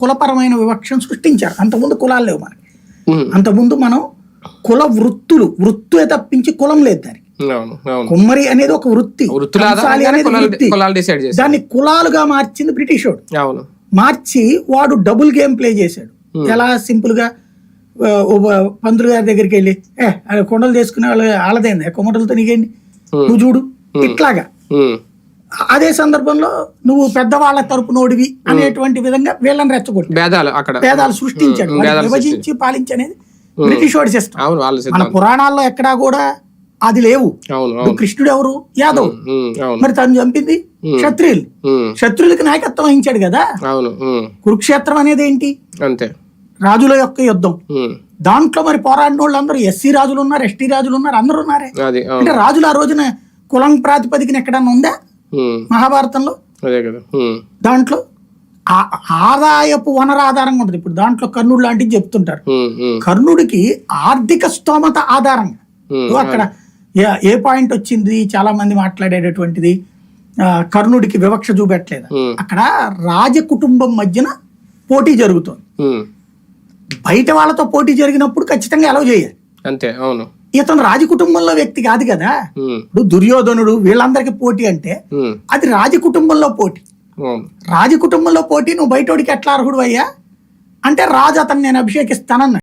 కులపరమైన వివక్షను సృష్టించారు. అంతకుముందు కులాలు లేవు మనకి. అంతకుముందు మనం కుల వృత్తులు వృత్తే తప్పించి కులం లేదు దానికి. కుమ్మరి అనేది ఒక వృత్తి అనేది వృత్తి. దాన్ని కులాలుగా మార్చింది బ్రిటిష్ వాడు. మార్చి వాడు డబుల్ గేమ్ ప్లే చేశాడు. ఎలా సింపుల్గా పంతులు గారి దగ్గరికి వెళ్ళి ఏ కొండలు తీసుకునే వాళ్ళు ఆలదైంది కొమ్మటలతో నీకేంటి? నువ్వు చూడు. ఇట్లాగా. అదే సందర్భంలో నువ్వు పెద్దవాళ్ళ తరపు నోడివి అనేటువంటి విధంగా వీళ్ళని రెచ్చగొట్టు భేదాలు అక్కడ. పేదాలు సృష్టించాడు. భేదాలు విభజించి పాలించి అనేది బ్రిటిష్ వాడి సిస్టమ్ మన పురాణాల్లో ఎక్కడా కూడా అది లేవు. కృష్ణుడు ఎవరు? యాదవ్. మరి తను చంపింది క్షత్రియులు. ఉమ్, క్షత్రులకి నాయకత్వం వహించాడు కదా? కురుక్షేత్రం అనేది ఏంటి? అంతే. రాజుల యొక్క యుద్ధం. దాంట్లో మరి పోరాడిన వాళ్ళు అందరూ ఎస్సీ రాజులు ఉన్నారు ఎస్టీ రాజులు ఉన్నారు అందరూ ఉన్నారే. అంటే రాజులు ఆ రోజున కులం ప్రాతిపదికన ఎక్కడన్నా ఉందా? మహాభారతంలో? దాంట్లో ఆదాయపు వనరు ఆధారంగా ఉంటుంది. ఇప్పుడు దాంట్లో కర్ణుడు లాంటివి చెప్తుంటారు కర్ణుడికి ఆర్థిక స్తోమత ఆధారంగా. అక్కడ ఏ- పాయింట్ వచ్చింది? చాలా మంది మాట్లాడేటటువంటిది. కర్ణుడికి వివక్ష చూపెట్టలేదు? అక్కడ రాజ కుటుంబం మధ్యన పోటీ జరుగుతుంది. బయట వాళ్ళతో పోటీ జరిగినప్పుడు ఖచ్చితంగా అలవ్ చేయాలి. అంతే అవును. ఇతను రాజ కుటుంబంలో వ్యక్తి కాదు కదా. ఇప్పుడు దుర్యోధనుడు వీళ్ళందరికీ పోటీ అంటే అది రాజ కుటుంబంలో పోటీ. అవును. రాజ కుటుంబంలో పోటీ నువ్వు బయటోడికి ఎట్లా అర్హుడు అయ్యా? అంటే రాజు అతన్ని నేను అభిషేకిస్తానన్నాడు.